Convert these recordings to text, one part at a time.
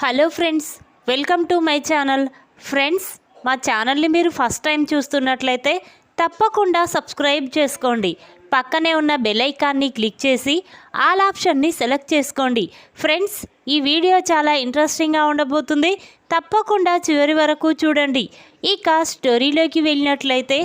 Hello friends welcome to my channel. Friends మా ఛానల్ని మీరు ఫస్ట్ టైం చూస్తున్నట్లయితే తప్పకుండా సబ్స్క్రైబ్ చేసుకోండి. పక్కనే ఉన్న బెల్ ఐకాన్ని క్లిక్ చేసి ఆల్ ఆప్షన్ని సెలెక్ట్ చేసుకోండి. ఫ్రెండ్స్ ఈ వీడియో చాలా ఇంట్రెస్టింగ్గా ఉండబోతుంది. తప్పకుండా చివరి వరకు చూడండి. ఇక స్టోరీలోకి వెళ్ళినట్లయితే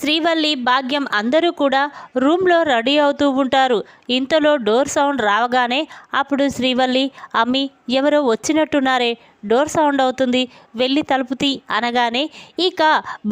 శ్రీవల్లి భాగ్యం అందరూ కూడా రూమ్లో రెడీ అవుతూ ఉంటారు. ఇంతలో డోర్ సౌండ్ రావగానే అప్పుడు శ్రీవల్లి అమ్మి ఎవరో వచ్చినట్టున్నారే డోర్ సౌండ్ అవుతుంది వెళ్ళి తలుపుతి అనగానే ఇక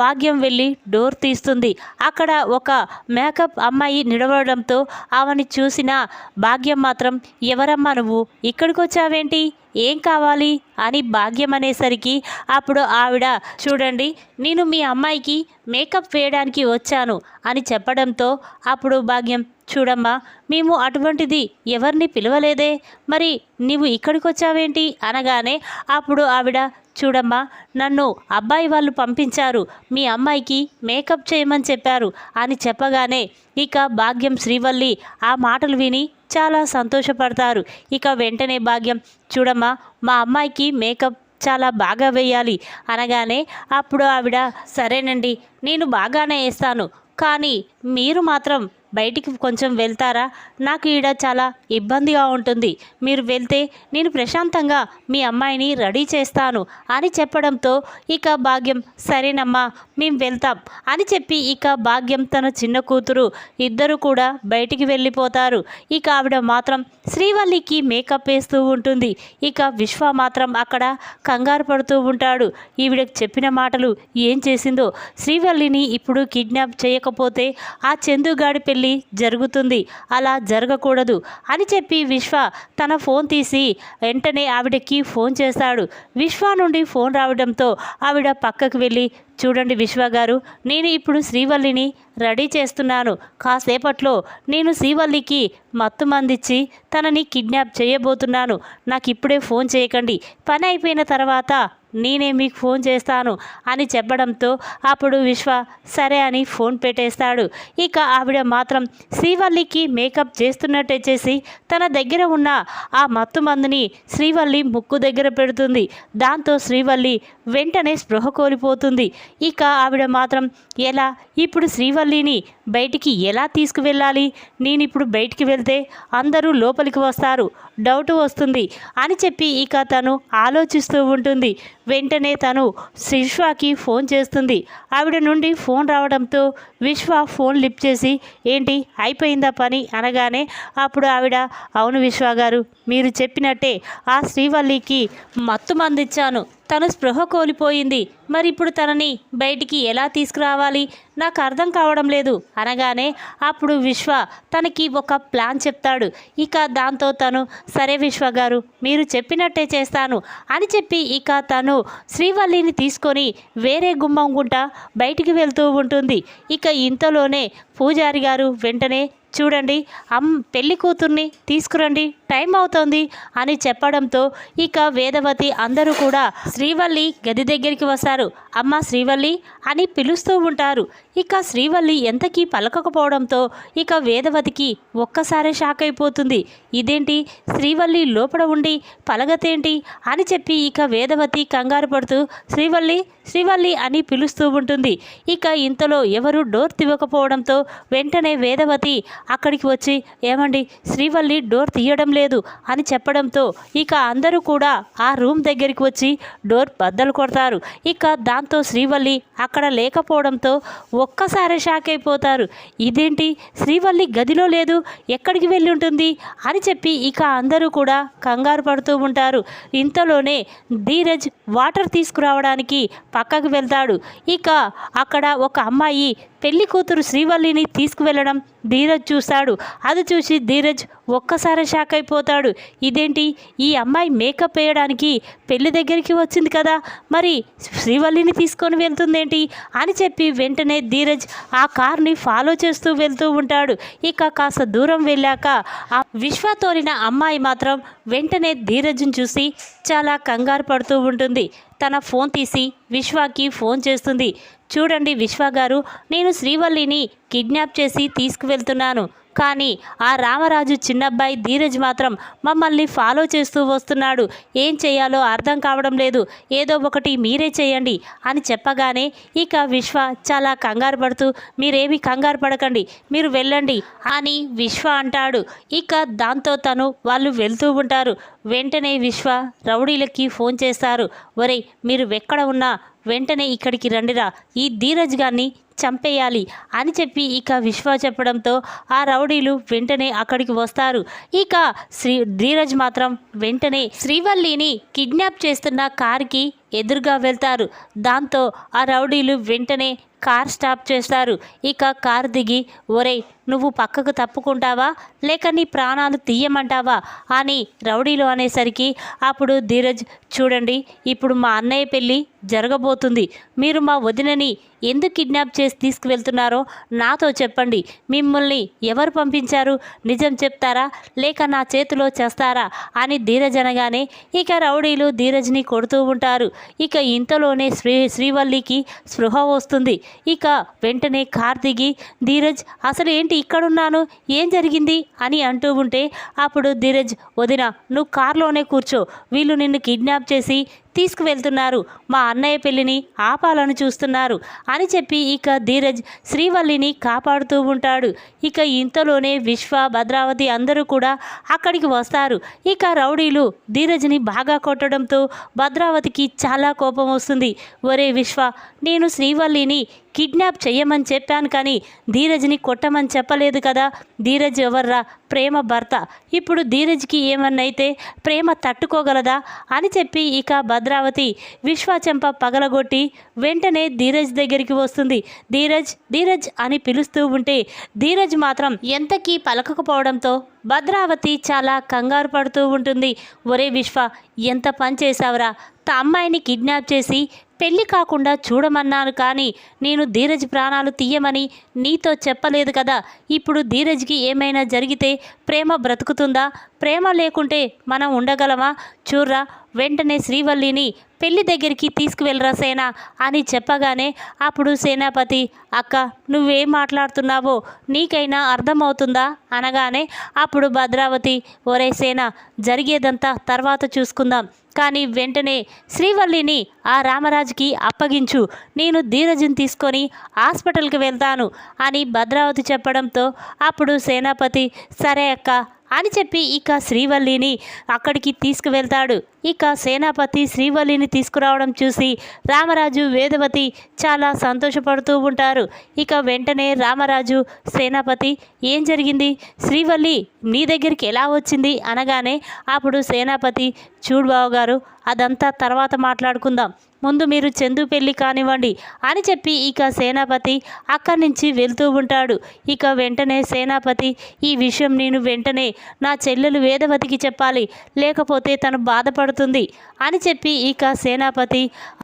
భాగ్యం వెళ్ళి డోర్ తీస్తుంది. అక్కడ ఒక మేకప్ అమ్మాయి నిలబడడంతో ఆమెని చూసిన భాగ్యం మాత్రం ఎవరమ్మా నువ్వు? ఇక్కడికి వచ్చావేంటి ఏం కావాలి? అని భాగ్యం అనేసరికి అప్పుడు ఆవిడ చూడండి నేను మీ అమ్మాయికి మేకప్ వేయడానికి వచ్చాను అని చెప్పడంతో అప్పుడు భాగ్యం చూడమ్మా మేము అటువంటిది ఎవరిని పిలవలేదే. మరి నీవు ఇక్కడికి వచ్చావేంటి అనగానే అప్పుడు ఆవిడ చూడమ్మా నన్ను అబ్బాయి వాళ్ళు పంపించారు. మీ అమ్మాయికి మేకప్ చేయమని చెప్పారు అని చెప్పగానే ఇక భాగ్యం శ్రీవల్లి ఆ మాటలు విని చాలా సంతోషపడతారు. ఇక వెంటనే భాగ్యం చూడమ్మా మా అమ్మాయికి మేకప్ చాలా బాగా వేయాలి అనగానే అప్పుడు ఆవిడ సరేనండి నేను బాగానే వేస్తాను. కానీ మీరు మాత్రం బయటికి కొంచెం వెళ్తారా? నాకు ఈడ చాలా ఇబ్బందిగా ఉంటుంది. మీరు వెళ్తే నేను ప్రశాంతంగా మీ అమ్మాయిని రెడీ చేస్తాను అని చెప్పడంతో ఇక భాగ్యం సరేనమ్మా మేము వెళ్తాం అని చెప్పి ఇక భాగ్యం తన చిన్న కూతురు ఇద్దరు కూడా బయటికి వెళ్ళిపోతారు. ఇక ఆవిడ మాత్రం శ్రీవల్లికి మేకప్ వేస్తూ ఉంటుంది. ఇక విశ్వ మాత్రం అక్కడ కంగారు పడుతూ ఉంటాడు. ఈవిడకి చెప్పిన మాటలు ఏం చేసిందో శ్రీవల్లిని ఇప్పుడు కిడ్నాప్ చేయకపోతే ఆ చందుగాడి పెళ్ళి జరుగుతుంది. అలా జరగకూడదు అని చెప్పి విశ్వ తన ఫోన్ తీసి వెంటనే ఆవిడకి ఫోన్ చేశాడు విశ్వ నుండి ఫోన్ రావడంతో ఆవిడ పక్కకు వెళ్ళి చూడండి విశ్వ గారు నేను ఇప్పుడు శ్రీవల్లిని రెడీ చేస్తున్నాను. కాసేపట్లో నేను శ్రీవల్లికి మత్తు మందిచ్చి తనని కిడ్నాప్ చేయబోతున్నాను. నాకు ఇప్పుడే ఫోన్ చేయకండి. పని అయిపోయిన తర్వాత నేనే మీకు ఫోన్ చేస్తాను అని చెప్పడంతో అప్పుడు విశ్వ సరే అని ఫోన్ పెట్టేస్తాడు. ఇక ఆవిడ మాత్రం శ్రీవల్లికి మేకప్ చేస్తున్నట్టే చేసి తన దగ్గర ఉన్న ఆ మత్తు మందుని శ్రీవల్లి ముక్కు దగ్గర పెడుతుంది. దాంతో శ్రీవల్లి వెంటనే స్పృహ కోల్పోతుంది. ఇక ఆవిడ మాత్రం ఎలా? ఇప్పుడు శ్రీవల్లిని బయటికి ఎలా తీసుకువెళ్ళాలి? నేను ఇప్పుడు బయటికి వెళ్తే అందరూ లోపలికి వస్తారు. డౌట్ వస్తుంది అని చెప్పి ఇక తను ఆలోచిస్తూ ఉంటుంది. వెంటనే తను విశ్వాకి ఫోన్ చేస్తుంది. ఆవిడ నుండి ఫోన్ రావడంతో విశ్వ ఫోన్ లిఫ్ట్ చేసి ఏంటి అయిపోయిందా పని? అనగానే అప్పుడు ఆవిడ అవును విశ్వ గారు మీరు చెప్పినట్టే ఆ శ్రీవల్లికి మత్తు మందిచ్చాను. తను స్పృహ కోల్పోయింది. మరి ఇప్పుడు తనని బయటికి ఎలా తీసుకురావాలి? నాకు అర్థం కావడం లేదు. అనగానే అప్పుడు విశ్వ తనకి ఒక ప్లాన్ చెప్తాడు. ఇక దాంతో తను సరే విశ్వ గారు మీరు చెప్పినట్టే చేస్తాను అని చెప్పి ఇక తను శ్రీవల్లిని తీసుకొని వేరే గుమ్మం గుంట బయటికి వెళ్తూ ఉంటుంది. ఇక ఇంతలోనే పూజారి గారు వెంటనే చూడండి అమ్ పెళ్ళి కూతుర్ని తీసుకురండి టైం అవుతోంది అని చెప్పడంతో ఇక వేదవతి అందరూ కూడా శ్రీవల్లి గది దగ్గరికి వస్తారు. అమ్మ శ్రీవల్లి అని పిలుస్తూ ఉంటారు. ఇక శ్రీవల్లి ఎంతకీ పలకకపోవడంతో ఇక వేదవతికి ఒక్కసారే షాక్ అయిపోతుంది. ఇదేంటి? శ్రీవల్లి లోపల ఉండి పలగతేంటి? అని చెప్పి ఇక వేదవతి కంగారు పడుతూ శ్రీవల్లి శ్రీవల్లి అని పిలుస్తూ ఉంటుంది. ఇక ఇంతలో ఎవరు డోర్ తివ్వకపోవడంతో వెంటనే వేదవతి అక్కడికి వచ్చి ఏమండి? శ్రీవల్లి డోర్ తీయడం లేదు అని చెప్పడంతో ఇక అందరూ కూడా ఆ రూమ్ దగ్గరికి వచ్చి డోర్ బద్దలు కొడతారు. ఇక దాంతో శ్రీవల్లి అక్కడ లేకపోవడంతో ఒక్కసారి షాక్ అయిపోతారు. ఇదేంటి? శ్రీవల్లి గదిలో లేదు ఎక్కడికి వెళ్ళి ఉంటుంది? అని చెప్పి ఇక అందరూ కూడా కంగారు పడుతూ ఉంటారు. ఇంతలోనే ధీరజ్ వాటర్ తీసుకురావడానికి పక్కకు వెళ్తాడు. ఇక అక్కడ ఒక అమ్మాయి పెళ్ళి కూతురు శ్రీవల్లిని తీసుకువెళ్ళడం ధీరజ్ చూశాడు. అది చూసి ధీరజ్ ఒక్కసారి షాక్ అయిపోతాడు. ఇదేంటి? ఈ అమ్మాయి మేకప్ వేయడానికి పెళ్ళి దగ్గరికి వచ్చింది కదా. మరి శ్రీవల్లిని తీసుకొని వెళ్తుందేంటి? అని చెప్పి వెంటనే ధీరజ్ ఆ కార్ని ఫాలో చేస్తూ వెళ్తూ ఉంటాడు. ఇక కాస్త దూరం వెళ్ళాక ఆ విశ్వ తోలిన అమ్మాయి మాత్రం వెంటనే ధీరజ్ని చూసి చాలా కంగారు పడుతూ ఉంటుంది. తన ఫోన్ తీసి విశ్వాకి ఫోన్ చేస్తుంది. చూడండి విశ్వ గారు నేను శ్రీవల్లిని కిడ్నాప్ చేసి తీసుకువెళ్తున్నాను. కానీ ఆ రామరాజు చిన్నబ్బాయి ధీరజ్ మాత్రం మమ్మల్ని ఫాలో చేస్తూ వస్తున్నాడు. ఏం చేయాలో అర్థం కావడం లేదు. ఏదో ఒకటి మీరే చేయండి అని చెప్పగానే ఇక విశ్వ చాలా కంగారు పడుతూ మీరేమి కంగారు పడకండి మీరు వెళ్ళండి అని విశ్వ అంటాడు. ఇక దాంతో తను వాళ్ళు వెళ్తూ ఉంటారు. వెంటనే విశ్వ రౌడీలకి ఫోన్ చేస్తారు. ఒరే మీరు ఎక్కడ ఉన్నా వెంటనే ఇక్కడికి రండిరా. ఈ ధీరజ్ గారిని చంపేయాలి అని చెప్పి ఇక విశ్వ చెప్పడంతో ఆ రౌడీలు వెంటనే అక్కడికి వస్తారు. ఇక శ్రీ ధీరజ్ మాత్రం వెంటనే శ్రీవల్లిని కిడ్నాప్ చేస్తున్న కార్కి ఎదురుగా వెళ్తారు. దాంతో ఆ రౌడీలు వెంటనే కార్ స్టాప్ చేస్తారు. ఇక కార్ దిగి ఒరేయ్ నువ్వు పక్కకు తప్పుకుంటావా? లేక నీ ప్రాణాలు తీయమంటావా? అని రౌడీలు అనేసరికి అప్పుడు ధీరజ్ చూడండి ఇప్పుడు మా అన్నయ్య పెళ్ళి జరగబోతుంది. మీరు మా వదినని ఎందుకు కిడ్నాప్ చేసి తీసుకువెళ్తున్నారో నాతో చెప్పండి. మిమ్మల్ని ఎవరు పంపించారు? నిజం చెప్తారా? లేక నా చేతిలో చేస్తారా? అని ధీరజ్ అనగానే ఇక రౌడీలు ధీరజ్ని కొడుతూ ఉంటారు. ఇక ఇంతలోనే శ్రీ శ్రీవల్లికి స్పృహ వస్తుంది. ఇక వెంటనే కార్ దిగి ధీరజ్ అసలు ఏంటి ఇక్కడున్నాను? ఏం జరిగింది? అని అంటూ ఉంటే అప్పుడు ధీరజ్ వదిన నువ్వు కార్లోనే కూర్చో. వీళ్ళు నిన్ను కిడ్నాప్ చేసి తీసుకువెళ్తున్నారు. మా అన్నయ్య పెళ్ళిని ఆపాలని చూస్తున్నారు అని చెప్పి ఇక ధీరజ్ శ్రీవల్లిని కాపాడుతూ ఉంటాడు. ఇక ఇంతలోనే విశ్వ భద్రావతి అందరూ కూడా అక్కడికి వస్తారు. ఇక రౌడీలు ధీరజ్ని బాగా కొట్టడంతో భద్రావతికి చాలా కోపం వస్తుంది. ఒరే విశ్వ నేను శ్రీవల్లిని కిడ్నాప్ చెయ్యమని చెప్పాను కానీ ధీరజ్ని కొట్టమని చెప్పలేదు కదా. ధీరజ్ ఎవర్రా? ప్రేమ భర్త. ఇప్పుడు ధీరజ్కి ఏమన్నైతే ప్రేమ తట్టుకోగలదా? అని చెప్పి ఇక భద్రావతి విశ్వచెంప పగలగొట్టి వెంటనే ధీరజ్ దగ్గరికి వస్తుంది. ధీరజ్ ధీరజ్ అని పిలుస్తూ ఉంటే ధీరజ్ మాత్రం ఎంతకీ పలకకపోవడంతో భద్రావతి చాలా కంగారు పడుతూ ఉంటుంది. ఒరే విశ్వ ఎంత పని చేశావురా? తా అమ్మాయిని కిడ్నాప్ చేసి పెళ్ళి కాకుండా చూడమన్నాను కానీ నేను ధీరజ్ ప్రాణాలు తీయమని నీతో చెప్పలేదు కదా. ఇప్పుడు ధీరజ్కి ఏమైనా జరిగితే ప్రేమ బ్రతుకుతుందా? ప్రేమ లేకుంటే మనం ఉండగలమా? చూర్రా వెంటనే శ్రీవల్లిని పెళ్ళి దగ్గరికి తీసుకువెళ్ళరా సేన అని చెప్పగానే అప్పుడు సేనాపతి అక్క నువ్వేం మాట్లాడుతున్నావో నీకైనా అర్థమవుతుందా? అనగానే అప్పుడు భద్రావతి ఒరే సేన జరిగేదంతా తర్వాత చూసుకుందాం. కానీ వెంటనే శ్రీవల్లిని ఆ రామరాజుకి అప్పగించు. నేను ధీరజుని తీసుకొని హాస్పిటల్కి వెళ్తాను అని భద్రావతి చెప్పడంతో అప్పుడు సేనాపతి సరే అక్క అని చెప్పి ఇక శ్రీవల్లిని అక్కడికి తీసుకువెళ్తాడు. ఇక సేనాపతి శ్రీవల్లిని తీసుకురావడం చూసి రామరాజు వేదవతి చాలా సంతోషపడుతూ ఉంటారు. ఇక వెంటనే రామరాజు సేనాపతి ఏం జరిగింది? శ్రీవల్లి నీ దగ్గరికి ఎలా వచ్చింది? అనగానే అప్పుడు సేనాపతి చూడు బావగారు అదంతా తర్వాత మాట్లాడుకుందాం. ముందు మీరు చందు పెళ్ళి కానివ్వండి అని చెప్పి ఇక సేనాపతి అక్కడి నుంచి వెళ్తూ ఉంటాడు. ఇక వెంటనే సేనాపతి ఈ విషయం నేను వెంటనే నా చెల్లెలు వేదవతికి చెప్పాలి. లేకపోతే తను బాధపడుతుంది అని చెప్పి ఇక సేనాపతి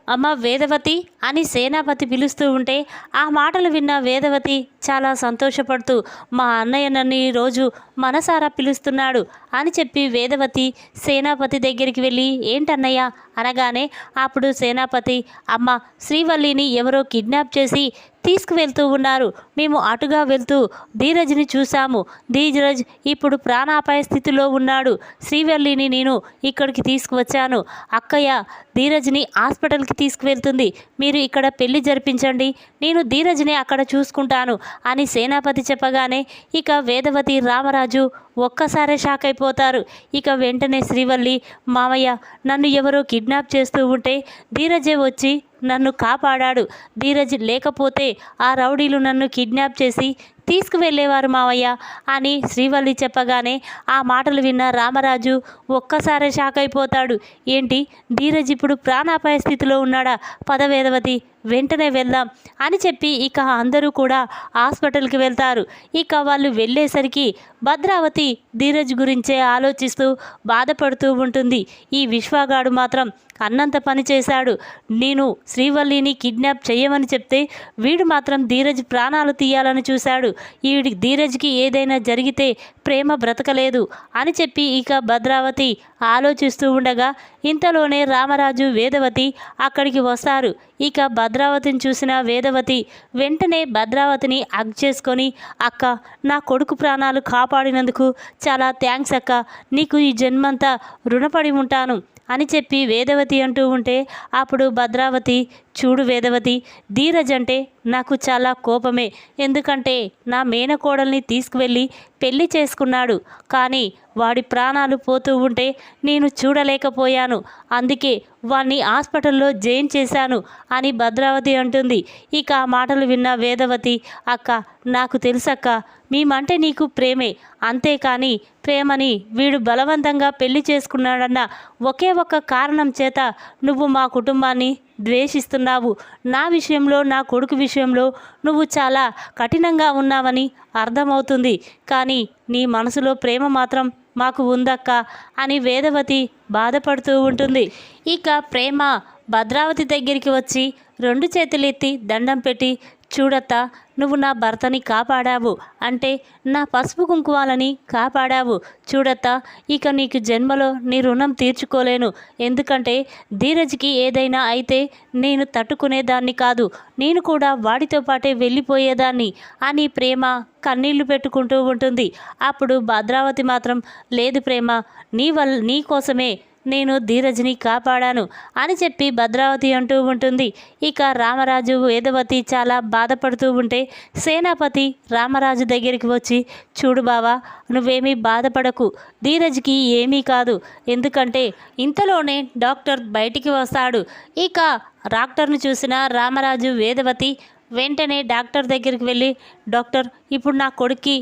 అమ్మ వేదవతి అని సేనాపతి పిలుస్తూ ఉంటే ఆ మాటలు విన్న వేదవతి చాలా సంతోషపడుతూ మా అన్నయ్య నన్ను ఈరోజు మనసారా పిలుస్తున్నాడు అని చెప్పి వేదవతి సేనాపతి దగ్గరికి వెళ్ళి ఏంటన్నయ్య అనగానే అప్పుడు సేనాపతి అమ్మ శ్రీవల్లిని ఎవరో కిడ్నాప్ చేసి తీసుకువెళ్తూ ఉన్నారు. మేము అటుగా వెళ్తూ ధీరజ్ని చూశాము. ధీరజ్ ఇప్పుడు ప్రాణాపాయ స్థితిలో ఉన్నాడు. శ్రీవల్లిని నేను ఇక్కడికి తీసుకువచ్చాను. అక్కయ్య ధీరజ్ని హాస్పిటల్కి తీసుకువెళ్తుంది. మీరు ఇక్కడ పెళ్ళి జరిపించండి. నేను ధీరజ్ని అక్కడ చూసుకుంటాను అని సేనాపతి చెప్పగానే ఇక వేదవతి రామరాజు ఒక్కసారే షాక్ అయిపోతారు. ఇక వెంటనే శ్రీవల్లి మామయ్య నన్ను ఎవరో కిడ్నాప్ చేస్తూ ఉంటే ధీరజే వచ్చి నన్ను కాపాడాడు. ధీరజ్ లేకపోతే ఆ రౌడీలు నన్ను కిడ్నాప్ చేసి తీసుకువెళ్ళేవారు మావయ్య అని శ్రీవల్లి చెప్పగానే ఆ మాటలు విన్న రామరాజు ఒక్కసారే షాక్ అయిపోతాడు. ఏంటి? ధీరజ్ ఇప్పుడు ప్రాణాపాయ స్థితిలో ఉన్నాడా? పదవేదవతి వెంటనే వెళ్దాం అని చెప్పి ఇక అందరూ కూడా హాస్పిటల్కి వెళ్తారు. ఇక వాళ్ళు వెళ్ళేసరికి భద్రావతి ధీరజ్ గురించే ఆలోచిస్తూ బాధపడుతూ ఉంటుంది. ఈ విశ్వగాడు మాత్రం అన్నంత పని చేశాడు. నేను శ్రీవల్లిని కిడ్నాప్ చేయమని చెప్తే వీడు మాత్రం ధీరజ్ ప్రాణాలు తీయాలని చూశాడు. ఈవిడి ధీరజ్కి ఏదైనా జరిగితే ప్రేమ బ్రతకలేదు అని చెప్పి ఇక భద్రావతి ఆలోచిస్తూ ఉండగా ఇంతలోనే రామరాజు వేదవతి అక్కడికి వస్తారు. ఇక భద్రావతిని చూసిన వేదవతి వెంటనే భద్రావతిని అగ్ చేసుకొని అక్క నా కొడుకు ప్రాణాలు కాపాడినందుకు చాలా థ్యాంక్స్ అక్క. నీకు ఈ జన్మంతా రుణపడి ఉంటాను. అని చెప్పి వేదవతి అంటూ ఉంటే అప్పుడు భద్రావతి చూడు వేదవతి ధీరజ్ అంటే నాకు చాలా కోపమే. ఎందుకంటే నా మేనకోడల్ని తీసుకువెళ్ళి పెళ్ళి చేసుకున్నాడు. కానీ వాడి ప్రాణాలు పోతూ ఉంటే నేను చూడలేకపోయాను. అందుకే వాణ్ణి హాస్పిటల్లో జైన్ చేశాను అని భద్రావతి అంటుంది. ఇక ఆ మాటలు విన్న వేదవతి అక్క నాకు తెలుసక్క మేమంటే నీకు ప్రేమే. అంతేకాని ప్రేమని వీడు బలవంతంగా పెళ్ళి చేసుకున్నాడన్న ఒకే ఒక్క కారణం చేత నువ్వు మా కుటుంబాన్ని ద్వేషిస్తున్నావు. నా విషయంలో నా కొడుకు విషయంలో నువ్వు చాలా కఠినంగా ఉన్నావని అర్థమవుతుంది. కానీ నీ మనసులో ప్రేమ మాత్రం మాకు ఉందక్క అని వేదవతి బాధపడుతూ ఉంటుంది. ఇక ప్రేమ భద్రావతి దగ్గరికి వచ్చి రెండు చేతులెత్తి దండం పెట్టి చూడత్తా నువ్వు నా భర్తని కాపాడావు అంటే నా పసుపు కుంకుమాలని కాపాడావు చూడత్తా ఇక నీకు జన్మలో నీ రుణం తీర్చుకోలేను. ఎందుకంటే ధీరజ్కి ఏదైనా అయితే నేను తట్టుకునేదాన్ని కాదు నేను కూడా వాడితో పాటే వెళ్ళిపోయేదాన్ని అని ప్రేమ కన్నీళ్ళు పెట్టుకుంటూ ఉంటుంది. అప్పుడు భద్రావతి మాత్రం లేదు ప్రేమ నీ వల్ల నీ కోసమే నేను ధీరజ్ని కాపాడాను అని చెప్పి భద్రావతి అంటూ ఉంటుంది. ఇక రామరాజు వేదవతి చాలా బాధపడుతూ ఉంటే సేనాపతి రామరాజు దగ్గరికి వచ్చి చూడు బావా నువ్వేమీ బాధపడకు. ధీరజ్కి ఏమీ కాదు. ఎందుకంటే ఇంతలోనే డాక్టర్ బయటికి వస్తాడు. ఇక డాక్టర్ను చూసిన రామరాజు వేదవతి వెంటనే డాక్టర్ దగ్గరికి వెళ్ళి డాక్టర్ ఇప్పుడు నా కొడుక్కి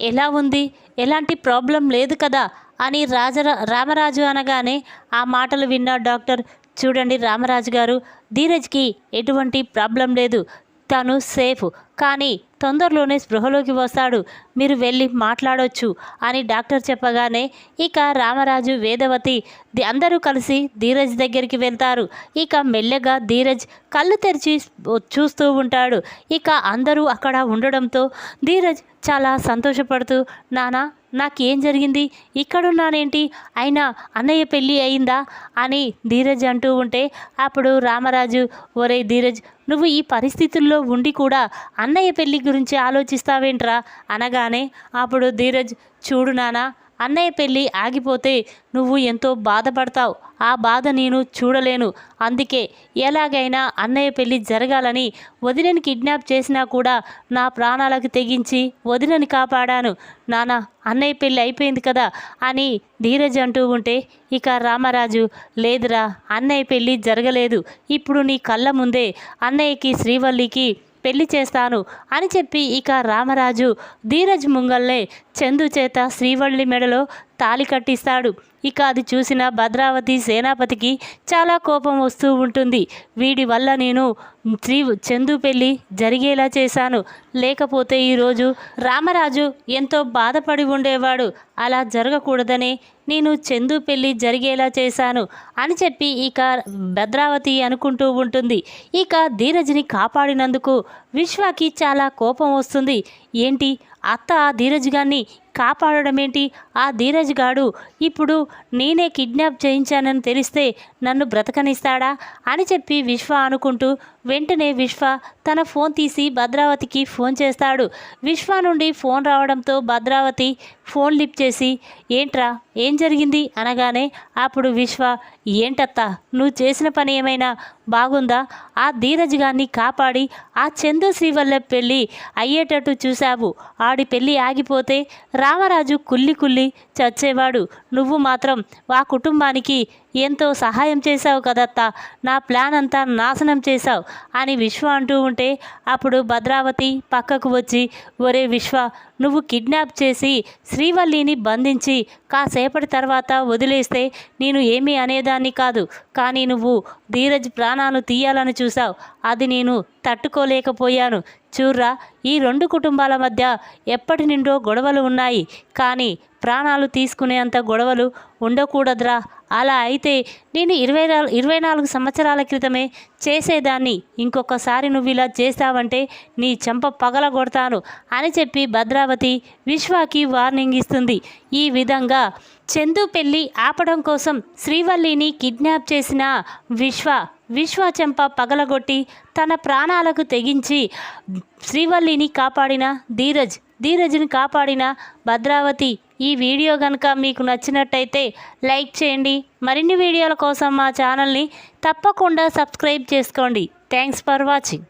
ఎలా ఉంది? ఎలాంటి ప్రాబ్లం లేదు కదా. అని రాజ రామరాజు అనగానే ఆ మాటలు విన్న డాక్టర్ చూడండి రామరాజు గారు ధీరజ్కి ఎటువంటి ప్రాబ్లం లేదు. తను సేఫ్. కానీ తొందరలోనే స్పృహలోకి వస్తాడు. మీరు వెళ్ళి మాట్లాడొచ్చు అని డాక్టర్ చెప్పగానే ఇక రామరాజు వేదవతి ది- అందరూ కలిసి ధీరజ్ దగ్గరికి వెళ్తారు. ఇక మెల్లగా ధీరజ్ కళ్ళు తెరిచి చూస్తూ ఉంటాడు. ఇక అందరూ అక్కడ ఉండడంతో ధీరజ్ చాలా సంతోషపడుతూ నానా నాకేం జరిగింది? ఇక్కడున్నానేంటి? అయినా అన్నయ్య పెళ్ళి అయిందా? అని ధీరజ్ అంటూ ఉంటే అప్పుడు రామరాజు ఒరే ధీరజ్ నువ్వు ఈ పరిస్థితుల్లో ఉండి కూడా అన్నయ్య పెళ్ళి గురించి ఆలోచిస్తావేంట్రా? అనగానే అప్పుడు ధీరజ్ చూడు నానా అన్నయ్య పెళ్ళి ఆగిపోతే నువ్వు ఎంతో బాధపడతావు. ఆ బాధ నేను చూడలేను. అందుకే ఎలాగైనా అన్నయ్య పెళ్ళి జరగాలని వదినని కిడ్నాప్ చేసినా కూడా నా ప్రాణాలకు తెగించి వదినని కాపాడాను. నానా అన్నయ్య పెళ్ళి అయిపోయింది కదా అని ధీరజ్ అంటూ ఉంటే ఇక రామరాజు లేదురా అన్నయ్య పెళ్ళి జరగలేదు. ఇప్పుడు నీ కళ్ళ ముందే అన్నయ్యకి శ్రీవల్లికి పెళ్ళి చేస్తాను అని చెప్పి ఇక రామరాజు ధీరజ్ ముంగల్లే చందు చేత శ్రీవల్లి మెడలో తాలి కట్టిస్తాడు. ఇక అది చూసిన భద్రావతి సేనాపతికి చాలా కోపం వస్తూ ఉంటుంది. వీడి వల్ల నేను శ్రీ చందు పెళ్ళి జరిగేలా చేశాను. లేకపోతే ఈరోజు రామరాజు ఎంతో బాధపడి ఉండేవాడు. అలా జరగకూడదనే నేను చందు పెళ్ళి జరిగేలా చేశాను అని చెప్పి ఇక భద్రావతి అనుకుంటూ ఉంటుంది. ఇక ధీరజ్ని కాపాడినందుకు విశ్వకి చాలా కోపం వస్తుంది. ఏంటి? అత్త ధీరజ్ గారిని కాపాడడం ఏంటి ఆ ధీరజ్ గాడు ఇప్పుడు నేనే కిడ్నాప్ చేయించానని తెలిస్తే నన్ను బ్రతకనిస్తాడా? అని చెప్పి విశ్వ అనుకుంటూ వెంటనే విశ్వ తన ఫోన్ తీసి భద్రావతికి ఫోన్ చేస్తాడు. విశ్వ నుండి ఫోన్ రావడంతో భద్రావతి ఫోన్ లిఫ్ట్ చేసి ఏంట్రా ఏం జరిగింది? అనగానే అప్పుడు విశ్వ ఏంటత్తా నువ్వు చేసిన పని ఏమైనా బాగుందా? ఆ ధీరజ్ గారిని కాపాడి ఆ చందు శ్రీవల్ల పెళ్ళి అయ్యేటట్టు చూశావు. ఆడి పెళ్ళి ఆగిపోతే రామరాజు కుల్లి కుల్లి చచ్చేవాడు. నువ్వు మాత్రం ఆ కుటుంబానికి ఎంతో సహాయం చేశావు కదత్తా. నా ప్లాన్ అంతా నాశనం చేశావు అని విశ్వ అంటూ ఉంటే అప్పుడు భద్రావతి పక్కకు వచ్చి ఒరే విశ్వ నువ్వు కిడ్నాప్ చేసి శ్రీవల్లిని బంధించి కాసేపటి తర్వాత వదిలేస్తే నేను ఏమీ అనేదాన్ని కాదు. కానీ నువ్వు ధీరజ్ ప్రాణాలు తీయాలని చూసావు అది నేను తట్టుకోలేకపోయాను. చూర్రా ఈ రెండు కుటుంబాల మధ్య ఎప్పటి నుండో గొడవలు ఉన్నాయి. కానీ ప్రాణాలు తీసుకునేంత గొడవలు ఉండకూడదురా. అలా అయితే నేను ఇరవై నాలుగు ఇరవై నాలుగు సంవత్సరాల క్రితమే చేసేదాన్ని. ఇంకొకసారి నువ్వు ఇలా చేస్తావంటే నీ చెంప పగలగొడతాను అని చెప్పి భద్రావతి విశ్వాకి వార్నింగ్ ఇస్తుంది. ఈ విధంగా చందు పెళ్ళి ఆపడం కోసం శ్రీవల్లిని కిడ్నాప్ చేసిన విశ్వ విశ్వ చెంప పగలగొట్టి తన ప్రాణాలకు తెగించి శ్రీవల్లిని కాపాడిన ధీరజ్. ధీరజ్ని కాపాడిన భద్రావతి. ఈ వీడియో కనుక మీకు నచ్చినట్టయితే లైక్ చేయండి. మరిన్ని వీడియోల కోసం మా ఛానల్ని తప్పకుండా సబ్స్క్రైబ్ చేసుకోండి. Thanks for watching.